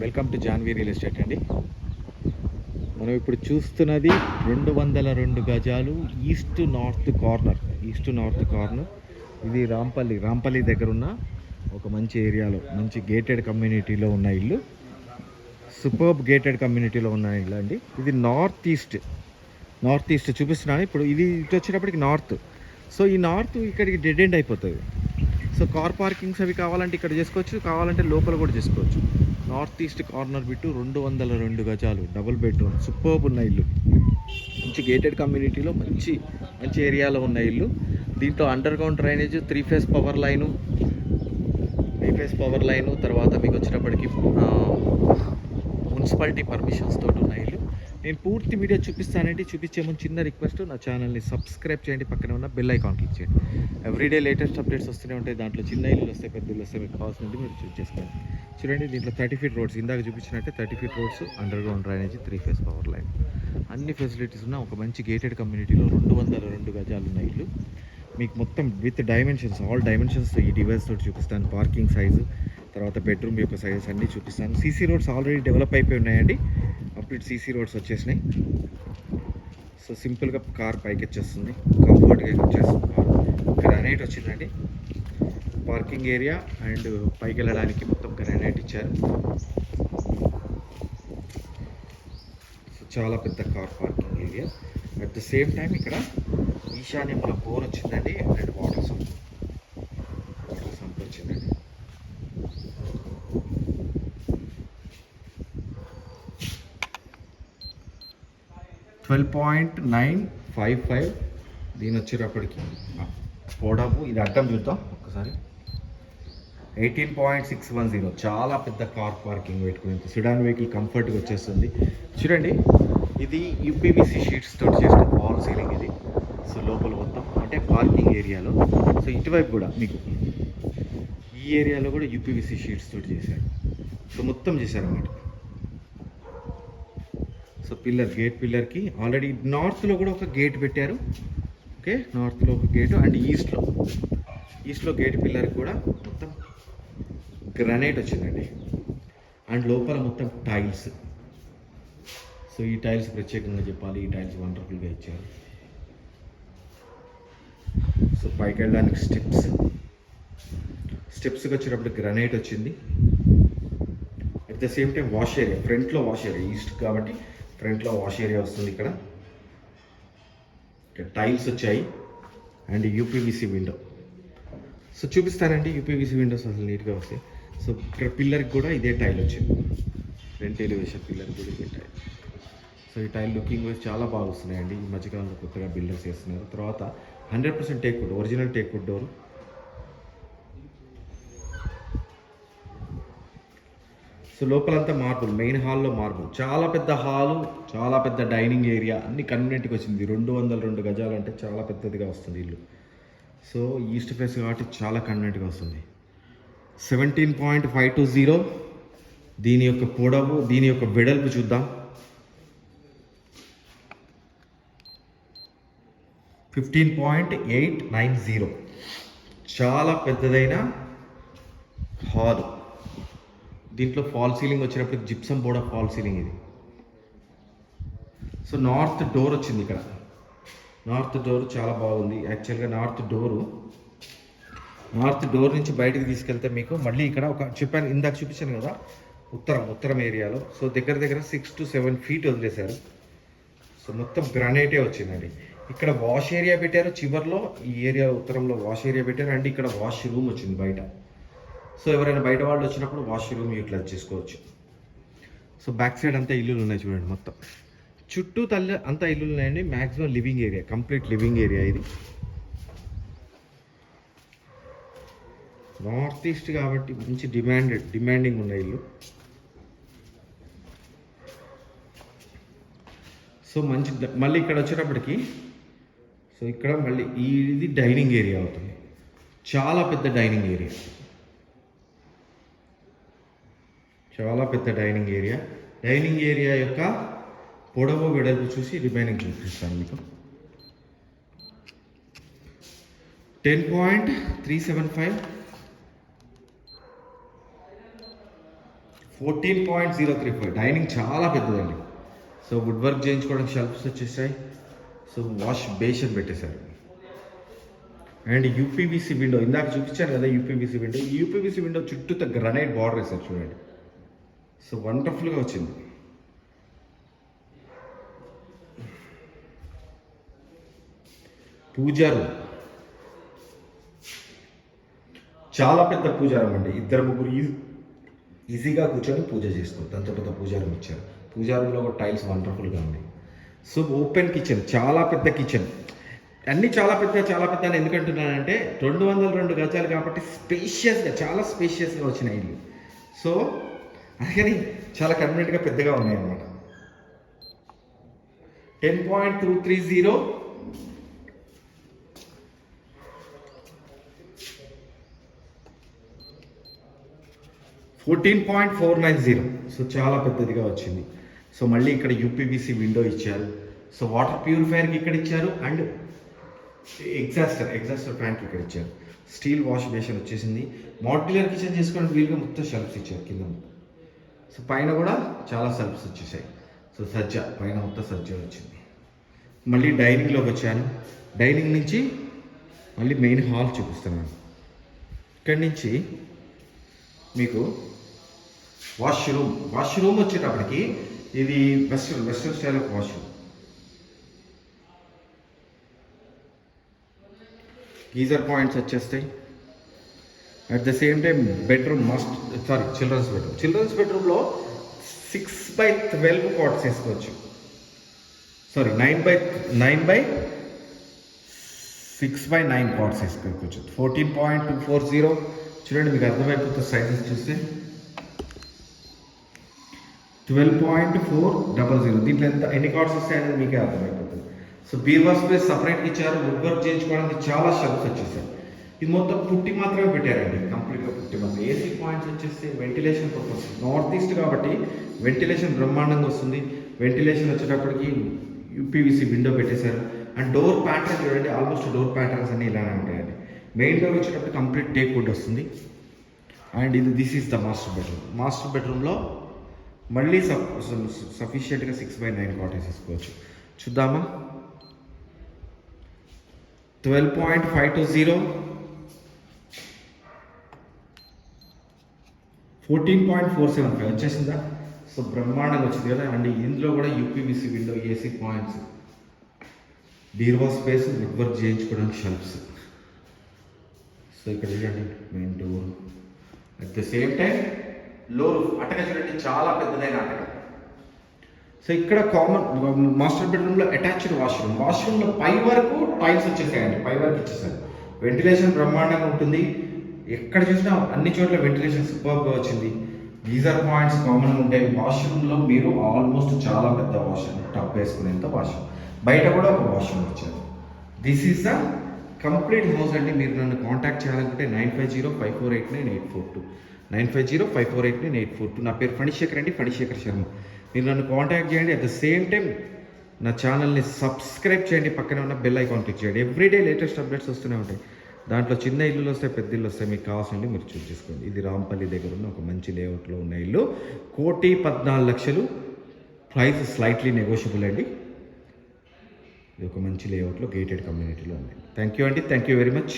Welcome to Janvi real estate అండి. మనం ఇప్పుడు చూస్తున్నది రెండు వందల రెండు గజాలు east north corner east north corner. ఇది రాంపల్లి రాంపల్లి దగ్గర ఉన్న ఒక మంచి ఏరియాలో మంచి గేటెడ్ కమ్యూనిటీలో ఉన్న ఇల్లు. సూపర్బ్ గేటెడ్ కమ్యూనిటీలో ఉన్న ఇల్లు అండి. ఇది నార్త్ ఈస్ట్ నార్త్ ఈస్ట్ చూపిస్తున్నాను. ఇప్పుడు ఇది ఇటు వచ్చేటప్పటికి నార్త్ సో ఈ నార్త్ ఇక్కడికి డెడ్ ఎండ్ అయిపోతుంది. సో కార్ పార్కింగ్స్ అవి కావాలంటే ఇక్కడ చేసుకోవచ్చు కావాలంటే లోపల కూడా చేసుకోవచ్చు. నార్త్ ఈస్ట్ కార్నర్ బిట్టు రెండు వందల రెండు గజాలు. Double bedroom. సూపర్బ్ ఉన్న ఇల్లు. మంచి గేటెడ్ కమ్యూనిటీలో మంచి మంచి ఏరియాలో ఉన్న ఇల్లు. దీంట్లో underground drainage three phase power line three phase power line తర్వాత మీకు వచ్చినప్పటికీ మున్సిపాలిటీ పర్మిషన్స్ తోటి ఉన్న ఇల్లు. నేను పూర్తి వీడియో చూపిస్తానండి. చూపించే ముందు చిన్న రిక్వెస్ట్ నా ఛానల్ని సబ్స్క్రైబ్ చేయండి. పక్కన ఉన్న బెల్ ఐకాన్ క్లిక్ చేయండి. ఎవ్రీడే లేటెస్ట్ అప్డేట్స్ వస్తూనే ఉంటాయి. దాంట్లో చిన్న ఇల్లు వస్తాయి పెద్ద ఇల్లు వస్తాయి. మీకు కావాల్సింది మీరు చూస్ చేసుకోండి. చూడండి దీంట్లో థర్టీ ఫీట్ రోడ్స్. ఇందాక చూపించినట్టే thirty feet roads underground drainage three phase power line అన్ని ఫెసిలిటీస్ ఉన్న ఒక మంచి గేటెడ్ కమ్యూనిటీలో రెండు వందల రెండు గజాలు ఉన్న ఇల్లు. మీకు మొత్తం విత్ డైమెన్షన్స్ ఆల్ డైమెన్షన్స్ ఈ డివైస్ తోటి చూపిస్తాను. పార్కింగ్ సైజు తర్వాత బెడ్రూమ్ యొక్క సైజెస్ అన్నీ చూపిస్తాను. సీసీ రోడ్స్ ఆల్రెడీ డెవలప్ అయిపోయి ఉన్నాయండి. అప్డేట్ సీసీ రోడ్స్ వచ్చేసినాయి. సో సింపుల్గా కార్ పైకి వచ్చేస్తుంది. కంఫర్ట్గా వచ్చేస్తుంది. కార్ గ్రానైట్ వచ్చిందండి. పార్కింగ్ ఏరియా అండ్ పైకి వెళ్ళడానికి మొత్తం ఇచ్చారు. సో చాలా పెద్ద car parking area. At the same time ఇక్కడ ఈశాన్యంలో బోర్ వచ్చిందండి. And water sump water sump వచ్చిందండి twelve point nine five five దీని వచ్చేటప్పటికి. పోడాపు ఇది అడ్డం చూద్దాం ఒక్కసారి. Eighteen point six one zero. చాలా పెద్ద కార్ పార్కింగ్ పెట్టుకుని సిడాన్ వెహికల్ కంఫర్ట్గా వచ్చేస్తుంది. చూడండి ఇది యూపీవీసీ షీట్స్ తోటి చేసిన వాల్ సీలింగ్ ఇది. సో లోపల మొత్తం అంటే పార్కింగ్ ఏరియాలో సో ఇటువైపు కూడా మీకు ఈ ఏరియాలో కూడా యూపీవీసీ షీట్స్ తోటి చేశారు. సో మొత్తం చేశారన్నమాట సో పిల్లర్ గేట్ పిల్లర్కి ఆల్రెడీ నార్త్లో కూడా ఒక గేట్ పెట్టారు. ఓకే నార్త్లో ఒక గేటు అండ్ ఈస్ట్లో ఈస్ట్లో గేట్ పిల్లర్కి కూడా మొత్తం గ్రానైట్ వచ్చిందండి. అండ్ లోపల మొత్తం టైల్స్. సో ఈ టైల్స్ ప్రత్యేకంగా చెప్పాలి. ఈ టైల్స్ వండర్ఫుల్గా ఇచ్చారు. సో పైకి వెళ్ళడానికి స్టెప్స్. స్టెప్స్కి వచ్చేటప్పుడు గ్రానైట్ వచ్చింది. At the same time wash area ఫ్రంట్లో వాష్ ఏరియా ఈస్ట్ కాబట్టి ఫ్రంట్లో వాష్ ఏరియా వస్తుంది ఇక్కడ. ఇక్కడ టైల్స్ వచ్చాయి. అండ్ యూపీవీసీ విండో సో చూపిస్తానండి. యూపీవీసీ విండోస్ అసలు నీట్గా వస్తాయి. సో ఇక్కడ పిల్లర్కి కూడా ఇదే టైల్ వచ్చింది. ఫ్రంట్ ఎలివేషన్ పిల్లర్ కూడా ఇదే టైల్ సో ఈ టైల్ లుకింగ్ వైజ్ చాలా బాగా వస్తున్నాయండి. ఈ మధ్యకాలంలో కొత్తగా బిల్డర్స్ చేస్తున్నారు. తర్వాత hundred percent teak wood original teak wood door so లోపలంతా మార్బుల్ మెయిన్ హాల్లో మార్బుల్ చాలా పెద్ద హాలు చాలా పెద్ద డైనింగ్ ఏరియా అన్ని కన్వీనియంట్గా వచ్చింది. రెండు వందల రెండు గజాలు అంటే చాలా పెద్దదిగా వస్తుంది ఇల్లు. సో ఈస్ట్ ఫేస్ కాబట్టి చాలా కన్వీనియంట్గా వస్తుంది. Seventeen point five two zero దీని యొక్క పొడవు దీని యొక్క వెడల్పు చూద్దాం. Fifteen point eight nine zero చాలా పెద్దదైన హాల్. దీంట్లో ఫాల్ సీలింగ్ వచ్చినప్పుడు gypsum board of false ceiling ఇది. సో నార్త్ డోర్ వచ్చింది ఇక్కడ. నార్త్ డోర్ చాలా బాగుంది. యాక్చువల్గా నార్త్ డోరు నార్త్ డోర్ నుంచి బయటకు తీసుకెళ్తే మీకు మళ్ళీ ఇక్కడ ఒక చెప్పాను ఇందాక చూపించాను కదా ఉత్తరం ఉత్తరం ఏరియాలో. సో దగ్గర దగ్గర సిక్స్ టు సెవెన్ ఫీట్ వదిలేశారు. సో మొత్తం గ్రానైటే వచ్చిందండి. ఇక్కడ వాష్ ఏరియా పెట్టారు చివర్లో ఈ ఏరియా ఉత్తరంలో వాష్ ఏరియా పెట్టారు అండ్ ఇక్కడ వాష్ రూమ్ వచ్చింది బయట. సో ఎవరైనా బయట వాళ్ళు వచ్చినప్పుడు వాష్ రూమ్ యూటిలైజ్ చేసుకోవచ్చు. సో బ్యాక్ సైడ్ అంతా ఇల్లులు ఉన్నాయి చూడండి మొత్తం. చుట్టూ తల్లి అంతా ఇల్లులు ఉన్నాయండి. Maximum living area complete living area ఇది. నార్త్ ఈస్ట్ కాబట్టి మంచి డిమాండెడ్ డిమాండింగ్ ఉన్న ఇల్లు. సో మంచి మళ్ళీ ఇక్కడ వచ్చేటప్పటికి సో ఇక్కడ మళ్ళీ ఇది డైనింగ్ ఏరియా అవుతుంది. చాలా పెద్ద డైనింగ్ ఏరియా. చాలా పెద్ద డైనింగ్ ఏరియా. డైనింగ్ ఏరియా యొక్క పొడవు వెడల్పు చూసి రిమైనింగ్ చూపిస్తాను మీకు. Ten point three seven five fourteen point zero three five. Dining చాలా పెద్దదండి. సో వుడ్ వర్క్ చేయించుకోవడానికి షెల్ఫ్స్ వచ్చేసాయి. సో వాష్ బేషన్ పెట్టేశారు. అండ్ యూపీవీసీ విండో ఇందాక చూపించాను కదా యూపీవీసీ విండో యూపీబీసీ విండో చుట్టూ గ్రనైట్ బార్డర్ వేశారు చూడండి. సో వండర్ఫుల్గా వచ్చింది. పూజారు. చాలా పెద్ద పూజారం అండి ఇద్దరు ముగ్గురు ఈ- ఈజీగా కూర్చొని పూజ చేసుకోవచ్చు అంత పెద్ద పూజారం ఇచ్చారు పూజారంలో కూడా టైల్స్ వండర్ఫుల్గా ఉంది. సో ఓపెన్ కిచెన్ చాలా పెద్ద కిచెన్. అన్నీ చాలా పెద్ద చాలా పెద్ద అని ఎందుకంటున్నానంటే రెండు వందల రెండు గజాలు కాబట్టి స్పేషియస్గా చాలా స్పేషియస్గా వచ్చిన ఇల్లు. సో అందుకని చాలా కన్వీనియంట్గా పెద్దగా ఉన్నాయి అన్నమాట. Ten point two three zero fourteen point four nine zero. So చాలా పెద్దదిగా వచ్చింది. సో మళ్ళీ ఇక్కడ యూపీవీసీ విండో ఇచ్చారు. సో వాటర్ ప్యూరిఫైయర్కి ఇక్కడ ఇచ్చారు అండ్ ఎగ్జాస్టర్ ఎగ్జాస్టర్ ప్యాంట్ ఇక్కడ ఇచ్చారు. స్టీల్ వాష్ బేషన్ వచ్చేసింది. మాడ్యులర్ కిచెన్ చేసుకోవడానికి వీలుగా మొత్తం షెల్ఫ్స్ ఇచ్చారు కింద సో పైన కూడా చాలా సెల్ఫ్స్ వచ్చేసాయి. సో సజ్జ పైన మొత్తం సజ్జ వచ్చింది. మళ్ళీ డైనింగ్లోకి వచ్చాను. డైనింగ్ నుంచి మళ్ళీ మెయిన్ హాల్ చూపిస్తున్నాను. ఇక్కడి నుంచి మీకు వాష్రూమ్. వాష్రూమ్ వచ్చేటప్పటికి ఇది western western style of washroom. Geyser points వచ్చేస్తాయి. At the same time bedroom must sorry children's bedroom children's బెడ్రూమ్లో సిక్స్ బై ట్వెల్వ్ కాట్స్ వేసుకోవచ్చు. Sorry nine by nine by six by nine cots వేసుకోవచ్చు. Fourteen point two four zero చూడండి మీకు అర్థమైపోతుంది sizes చూస్తే. Twelve point four double zero దీంట్లో ఎంత ఎన్ని కార్డ్స్ వస్తాయనేది మీకే అర్థమైపోతుంది. సో బీర్వా స్పేస్ సపరేట్గా ఇచ్చారు. వుడ్ వర్క్ చేయించుకోవడానికి చాలా షెల్ఫ్స్ వచ్చేసాయి. ఇది మొత్తం పుట్టి మాత్రమే పెట్టారండి. కంప్లీట్గా పుట్టి మాత్రం. ఏసీ పాయింట్స్ వచ్చేసి వెంటిలేషన్ పర్పస్ నార్త్ ఈస్ట్ కాబట్టి వెంటిలేషన్ బ్రహ్మాండంగా వస్తుంది. వెంటిలేషన్ వచ్చేటప్పటికి యూపీవీసీ విండో పెట్టేశారు. అండ్ డోర్ ప్యాటర్న్ చూడండి. ఆల్మోస్ట్ డోర్ ప్యాటర్న్స్ అన్ని ఇలానే ఉంటాయండి. మెయిన్ డోర్ వచ్చేటప్పుడు కంప్లీట్ టేక్ వుడ్ వస్తుంది. అండ్ ఇది this is the master bedroom master బెడ్రూమ్లో మళ్ళీ సఫ్ సఫిషియెంట్గా సిక్స్ బై నైన్ కాటేజ్ తీసుకోవచ్చు చూద్దామా? Twelve point five two zero fourteen point four seven five వచ్చేసిందా? సో బ్రహ్మాండంగా వచ్చింది కదా. అండ్ ఇందులో కూడా యూపీబీసీ విండో ఏసీ పాయింట్స్ బీర్వా స్పేస్ నెట్వర్క్ చేయించుకోవడానికి షెల్ఫ్స్ సో ఇక్కడ చూడండి main door at the same time లో అటక చూడండి చాలా పెద్దదైన అటక సో ఇక్కడ కామన్ మాస్టర్ బెడ్రూమ్లో అటాచ్డ్ వాష్రూమ్ వాష్రూమ్లో పై వరకు టైల్స్ వచ్చేసాయండి పై వరకు ఇచ్చేసారు వెంటిలేషన్ బ్రహ్మాండంగా ఉంటుంది. ఎక్కడ చూసినా అన్ని చోట్ల వెంటిలేషన్ సూపర్గా వచ్చింది. గీజర్ పాయింట్స్ కామన్గా ఉంటాయి. వాష్రూమ్లో మీరు ఆల్మోస్ట్ చాలా పెద్ద వాష్రూమ్ టబ్ వేసుకునేంత వాష్రూమ్ బయట కూడా ఒక వాష్రూమ్ వచ్చారు this is the complete house అండి. మీరు నన్ను కాంటాక్ట్ చేయాలనుకుంటే nine five zero five four eight nine eight four two. Nine five zero five four eight nine eight four two. నా పేరు ఫణిశేఖర్ అండి ఫణిశేఖర్ శర్మ. మీరు నన్ను కాంటాక్ట్ చేయండి. అట్ ద సేమ్ టైం నా ఛానల్ని సబ్స్క్రైబ్ చేయండి. పక్కనే ఉన్న బెల్ ఐకాన్ క్లిక్ చేయండి. ఎవ్రీడే లేటెస్ట్ అప్డేట్స్ వస్తూనే ఉంటాయి. దాంట్లో చిన్న ఇల్లులు వస్తాయి పెద్ద ఇల్లు వస్తాయి. మీకు కావాల్సింది మీరు చూస్ చేసుకోండి. ఇది రాంపల్లి దగ్గర ఉన్న ఒక మంచి లేఅవుట్లో ఉన్న ఇల్లు. కోటి పద్నాలుగు లక్షలు. ప్రైస్ స్లైట్లీ నెగోషియబుల్ అండి. ఇది ఒక మంచి లేఅవుట్లో గేటెడ్ కమ్యూనిటీలో ఉంది. థ్యాంక్ యూ అండి. Thank you very much